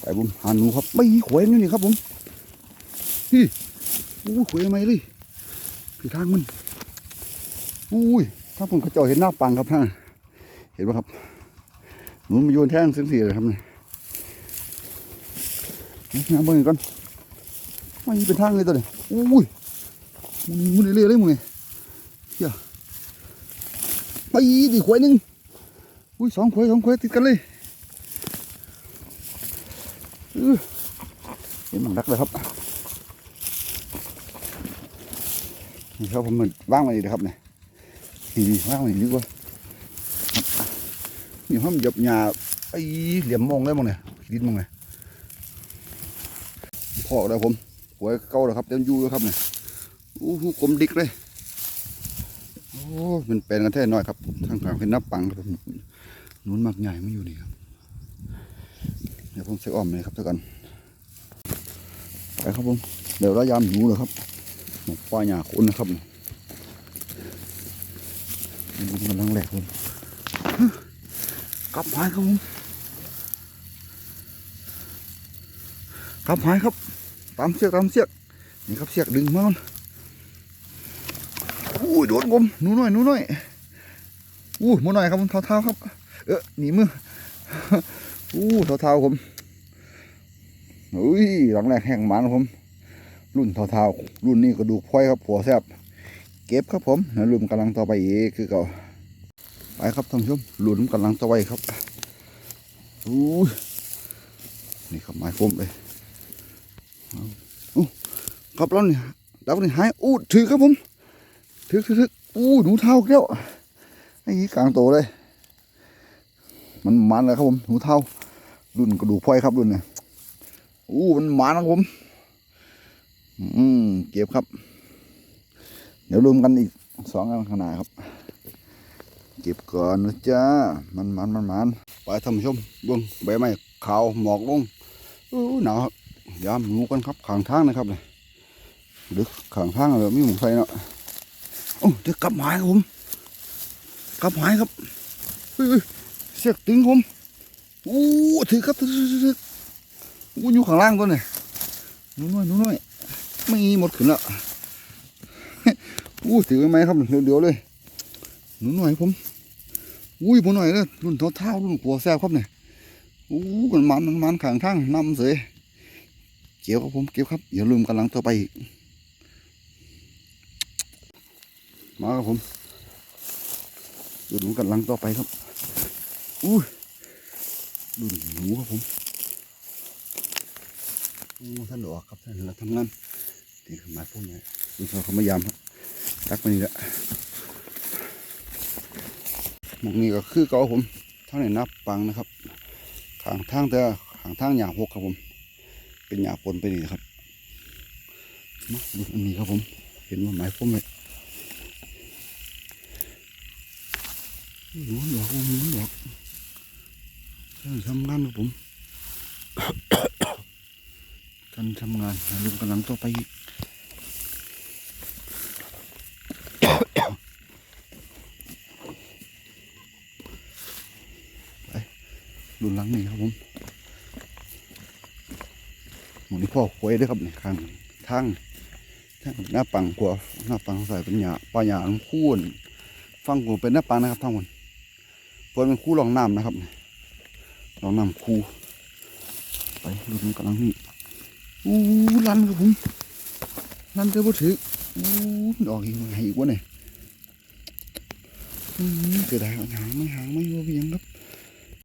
ไปบุมหาหนูครับไม่ขวยนี่นี่ครับผมนี่อู้ขวยทำไมเลยคือทางมันอุ้ยถ้าผมกระจอยเห็นหน้าปังครับท่านเห็นไหมครับหนูมาโยนแท่งเส้นสีเลยครับนี่นี่เบิ่งก่อนไม่เป็นทางเลยตัวนี้อุ้ยมันมันเรื่อยๆเลยมึงไงเฮียไปดิขวยหนึ่งอุ้ยสองขวยสองขวยติดกันเลย เออเห็นมันรักเลยครับนี่ครับผมมันว่างไว้นี่นะครับเนี่ยนี่ว่างไว้นี่ดีกว่านี่ห้องหยับหยาไอ้เหลี่ยมมองได้มั้งเนี่ยดินมั้งเนี่ยพอแล้วผมหวยเก่าแล้วครับเต็มยูแล้วครับเนี่ยอู้หูกลมดิกเลยโอ้ยมันเป็นกันแท้น้อยครับทางกลางเป็นนับปังครับผมนุ่นมากใหญ่ไม่อยู่นี่ครับ ดี๋ยวผมใส่อ้อมเลยครับท่ากันไปครับผมเดี๋ยวระยามอยู่เลยครับหมกปลาหยาคนนะครับนี่ผมกำลังแหลกผมกลับหายครับผมกลับหายครับ ตามเสียกตามเสียกนี่ครับเสียกดึงมามันอุ้ยโดนผมหนูน้อยหนูน้อยอู้หมูน้อยครับผมเท้าๆครับ เออหนีมือ อู้เท้าๆผมอุ้ยหลังแรกแห้งหมันผม รุ่นเท้าๆรุ่นนี้กระดูกพลอยครับผัวแซบเก็บครับผมแล้วรุ่นกำลังต่อไปอีกคือเก่าไปครับท่านผู้ชมรุ่นกำลังต่อไปครับอู้นี่ครับไม้ฟมเลยครับแล้วนี่ดาวนี่หายอู้ถือครับผมถือถือถืออู้หนูเท่าแก้วไอ้นี่กลางโตเลย มันมันเลยครับผมหนูเท่ารุ่นกระดูกพลอยครับรุ่นเนี่ยอู้มันมันนะครับผม อืมเก็บครับ เดี๋ยวรวมกันอีกสองอันขนาดครับ เก็บก่อนนะจ้ามันมันมันมันไปท่านผู้ชมเบื้องใบไม้ขาวหมอกลงอู้หนาวยามหนูกันครับขางทางนะครับเลยดึกขางทางแบบมีหมูไฟเนาะโอ้เดี๋ยวกลับหมายครับผมกลับหมายครับ เสียกตึงผมอู้ถือครับถือถืออู้อยู่ข้างล่างตัวเนี่ยหนูน้อยหนูน้อยไม่หมดขึ้นและอู้ถือไหมครับเดี๋ยวๆเลยหนูน้อยผมอุ้ยหมูน้อยเลยรุ่นเท้าเท้ารุ่นหัวแซ่บครับเนี่ยอู้มันมันมันมันขางทางนำเสยเกี่ยวครับผมเกี่ยวครับอย่าลืมกำลังต่อไปอีกมาครับผมดูหนูกำลังต่อไปครับ อุ้ยดูหนูครับผมท่านหลอกครับท่านเราทำงานนี่คือหมาพวกนี้ดูเขาเขามายามครับตักมานี่ละหมกนี้ก็คือเก่าผมเท่าไหร่นับปังนะครับขางทางแต่ขางทางอย่าหกครับผม เป็นหยาปนไปนี่ครับมาดูอันนี้ครับผม เห็นว่าไม้ผมเลยหนูดอกหนูดอก ทำงานครับผมการทำงานลุงกำลังต่อไปอีกไปรุ่นหลังนี่ครับผมหมูนี่พ่อควยด้วยครับนี่ข้างทางทางหน้าปังกว่าหน้าปังใส่เป็นหยาปลาหยางคู่นฟังกูเป็นหน้าปังนะครับทั้งหมดเปิดเป็นคู่รองน้ำนะครับ เรานำคู่ไปดูมันกำลังนี่อู้ลันครับผมลันเจอบ่ถืออู้ดออกอีกไงอีกวะเนี่ยเกิดอะไรหางไม่หางไม่วัวเวียงครับ